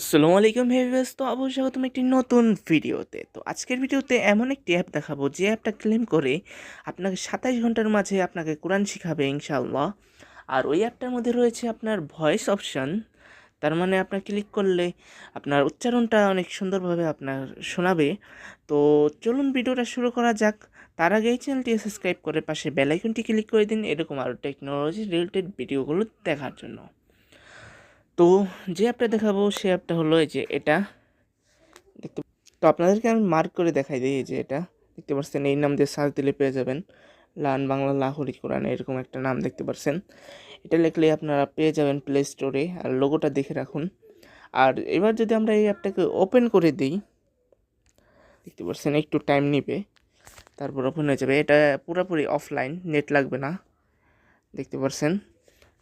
আসসালামু আলাইকুম হেভিয়াস তো অবশ্যই স্বাগতম একটি নতুন ভিডিওতে। তো আজকের ভিডিওতে এমন একটি অ্যাপ দেখাবো, যে অ্যাপটা ক্লেম করে আপনাকে সাতাইশ ঘণ্টার মাঝে আপনাকে কোরআন শিখাবে, ইনশাআল্লাহ। আর ওই অ্যাপটার মধ্যে রয়েছে আপনার ভয়েস অপশান তার মানে আপনার ক্লিক করলে আপনার উচ্চারণটা অনেক সুন্দরভাবে আপনার শোনাবে। তো চলুন ভিডিওটা শুরু করা যাক। তার আগে এই চ্যানেলটি সাবস্ক্রাইব করে পাশে বেলাইকনটি ক্লিক করে দিন, এরকম আরও টেকনোলজি রিলেটেড ভিডিওগুলো দেখার জন্য। তো যে অ্যাপটা দেখাবো সে অ্যাপটা হলো এই যে এটা। দেখতে তো আপনাদেরকে আমি মার্ক করে দেখাই দিই যে এটা। দেখতে পাচ্ছেন এই নাম দিয়ে সার্চ দিলে পেয়ে যাবেন। লান বাংলা লাহরি কোরআন, এরকম একটা নাম দেখতে পাচ্ছেন এটা লিখলে আপনারা পেয়ে যাবেন প্লে স্টোরে আর লোগোটা দেখে রাখুন। আর এবার যদি আমরা এই অ্যাপটাকে ওপেন করে দিই, দেখতে পাচ্ছেন একটু টাইম নেবে। তারপর ওপেন হয়ে যাবে। এটা পুরোপুরি অফলাইন নেট লাগবে না। দেখতে পাচ্ছেন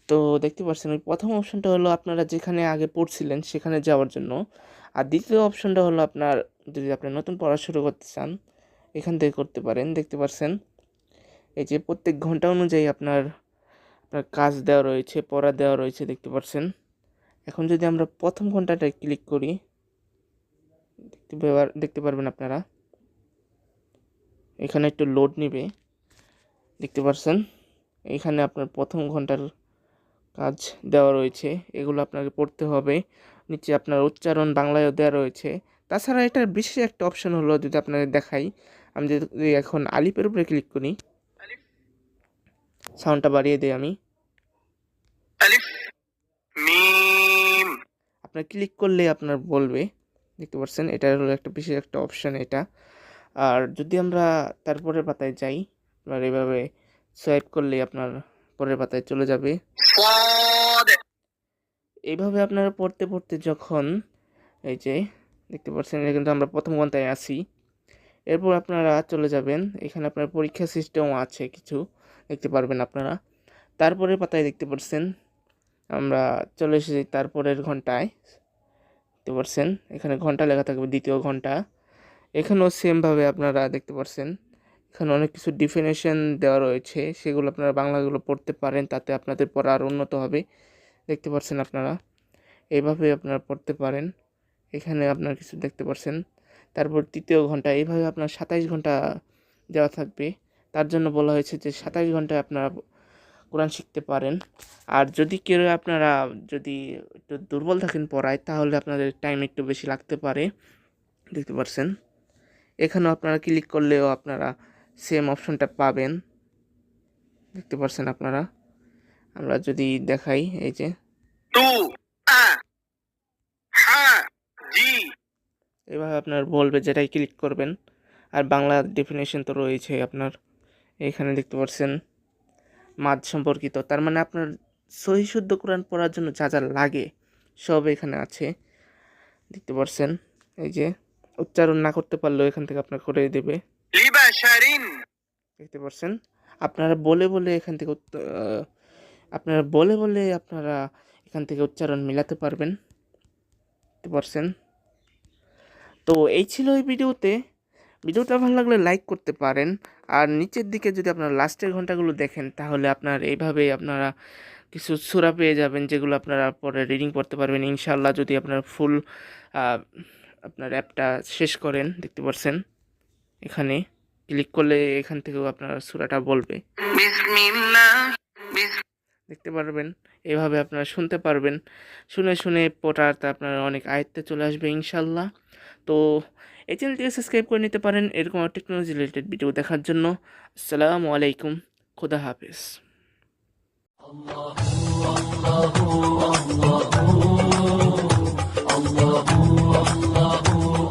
তো দেখতে পাচ্ছেন ওই প্রথম অপশনটা হলো আপনারা যেখানে আগে পড়ছিলেন সেখানে যাওয়ার জন্য। আর দ্বিতীয় অপশনটা হলো আপনার, যদি আপনি নতুন পড়া শুরু করতে চান, এখান থেকে করতে পারেন। দেখতে পাচ্ছেন এই যে প্রত্যেক ঘণ্টা অনুযায়ী আপনার আপনার কাজ দেওয়া রয়েছে, পড়া দেওয়া রয়েছে, দেখতে পাচ্ছেন এখন যদি আমরা প্রথম ঘন্টাটায় ক্লিক করি, দেখতে দেখতে পারবেন আপনারা। এখানে একটু লোড নিবে। দেখতে পাচ্ছেন এখানে আপনার প্রথম ঘণ্টার কাজ দেওয়া রয়েছে এগুলো আপনাকে পড়তে হবে। নিচে আপনার উচ্চারণ বাংলায়ও দেওয়া রয়েছে। তাছাড়া এটার বিশেষ একটা অপশন হলো যদি আপনাদের দেখাই আমি যদি এখন আলিপের উপরে ক্লিক করি সাউন্ডটা বাড়িয়ে দিই আমি। আপনার ক্লিক করলে আপনার বলবে দেখতে পাচ্ছেন এটা হলো একটা বিশেষ একটা অপশান এটা। আর যদি আমরা তারপরে পাতায় যাই আপনার এভাবে সোয়াইপ করলে আপনার পরের পাতায় চলে যাবে। এইভাবে আপনারা পড়তে পড়তে যখন এই যে দেখতে পাচ্ছেন এটা কিন্তু আমরা প্রথম ঘন্টায় আসি এরপর আপনারা চলে যাবেন। এখানে আপনার পরীক্ষা সিস্টেম আছে কিছু দেখতে পারবেন আপনারা। তারপরের পাতায় দেখতে পাচ্ছেন আমরা চলে এসেছি তারপরের ঘন্টায়। দেখতে পাচ্ছেন এখানে ঘণ্টা লেখা থাকবে দ্বিতীয় ঘণ্টা। এখানেও সেমভাবে আপনারা দেখতে পাচ্ছেন। এখানে অনেক কিছু ডিফিনেশন দেওয়া রয়েছে। সেগুলো আপনারা বাংলাগুলো পড়তে পারেন, তাতে আপনাদের পড়া আরও উন্নত হবে। দেখতে পাচ্ছেন আপনারা? এইভাবে আপনারা পড়তে পারেন। এখানে আপনার কিছু দেখতে পাচ্ছেন তারপর তৃতীয় ঘণ্টা, এইভাবে আপনার সাতাইশ ঘণ্টা দেওয়া থাকবে। তার জন্য বলা হয়েছে যে সাতাইশ ঘন্টায় আপনারা কোরআন শিখতে পারেন। আর যদি কেউ আপনারা যদি একটু দুর্বল থাকেন পড়ায়, তাহলে আপনাদের টাইম একটু বেশি লাগতে পারে। দেখতে পাচ্ছেন এখানেও আপনারা ক্লিক করলেও আপনারা সেম অপশনটা পাবেন। দেখতে পারছেন আপনারা? আমরা যদি দেখাই এই যে। এভাবে আপনার বলবে যেটাই ক্লিক করবেন। আর বাংলা ডেফিনেশন তো রয়েছে আপনার। এখানে দেখতে পারছেন মাদ সম্পর্কিত। তার মানে আপনার সহি শুদ্ধ কোরআন পড়ার জন্য যা যা লাগে সব এখানে আছে। দেখতে পারছেন? এই যে উচ্চারণ না করতে পারলেও এখান থেকে আপনার করে দেবে। দেখতে পাচ্ছেন? আপনারা বলে বলে এখান থেকে আপনারা বলে বলে আপনারা এখান থেকে উচ্চারণ মিলাতে পারবেন। দেখতে পারছেন তো এই ছিল এই ভিডিওতে। ভিডিওটা ভালো লাগলে লাইক করতে পারেন। আর নিচের দিকে যদি আপনারা লাস্টের ঘন্টাগুলো দেখেন, তাহলে আপনার এইভাবে আপনারা কিছু সুরা পেয়ে যাবেন, যেগুলো আপনারা পরে রিডিং করতে পারবেন। ইনশাল্লাহ যদি আপনার ফুল আপনার অ্যাপটা শেষ করেন, দেখতে পাচ্ছেন? এখানে। ক্লিক করলে এখান থেকেও আপনারা সুরাটা বলবে। দেখতে পারবেন এভাবে আপনারা শুনতে পারবেন। শুনে শুনে পড়াটা আপনারা অনেক আয়ত্তে চলে আসবে ইনশাল্লাহ। তো এই চ্যানেলটিকে সাবস্ক্রাইব করে নিতে পারেন এরকম টেকনোলজি রিলেটেড ভিডিও দেখার জন্য। আসসালামু আলাইকুম খোদা হাফেজ।